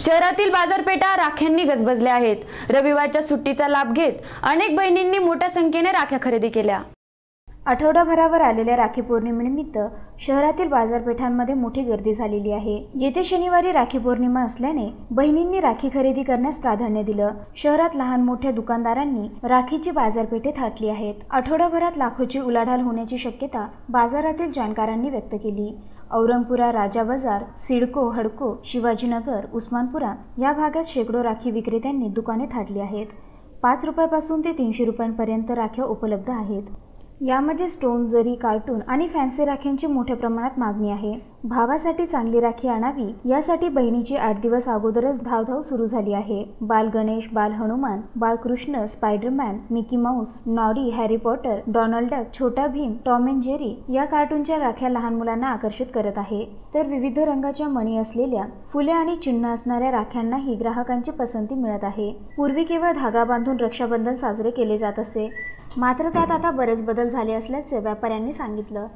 शहरातील बाजारपेठा राख्यांनी गजबजल्या आहेत. रविवारच्या सुट्टीचा लाभ घेत अनेक बहिणींनी मोठ्या संख्येने राख्या खरेदी केल्या. आठवडाभरावर आलेल्या राखी पौर्णिमेनिमित्त शहरातील बाजारपेठांमध्ये मोठी गर्दी झालेली आहे. येथे शनिवारी राखी पौर्णिमा असल्याने बहिणींनी राखी खरेदी करण्यास प्राधान्य दिलं. शहरात लहान मोठ्या दुकानदारांनी राखीची बाजारपेठे थाटली आहेत. आठवडाभरात लाखोची उलाढाल होण्याची शक्यता बाजारातील जाणकारांनी व्यक्त केली. औरंगपुरा राजा बाजार सिडको हडको शिवाजीनगर उस्मानपुरा या भागात शेकडो राखी विक्रेत्यांनी दुकाने थाटली आहेत. पाच रुपयापासून ते तीनशे रुपयांपर्यंत राख्या उपलब्ध आहेत. यामध्ये स्टोन जरी कार्टून आणि फॅन्सी राख्यांची मोठ्या प्रमाणात मागणी आहे. भावासाठी चांगली राखी आणावी यासाठी बहिणीची आठ दिवस अगोदरच धावधाव सुरू झाली आहे. Bal Ganesh Bal Hanuman Balkrishna Spiderman Mickey Mouse Noddy Harry Potter Donald Duck Chhota Bheem Tom and Jerry या कार्टूनच्या राख्या लहान मुलांना आकर्षित करत आहे. तर विविध रंगाच्या मणी असलेल्या फुले आणि चिन्ह असणाऱ्या राख्यांनाही ग्राहकांची पसंती मिळत आहे. पूर्वी केवळ धागा बांधून रक्षाबंधन साजरे केले जात असे. मात्र त्यात आता बरेच बदल झाले असल्याचे व्यापाऱ्यांनी सांगितलं.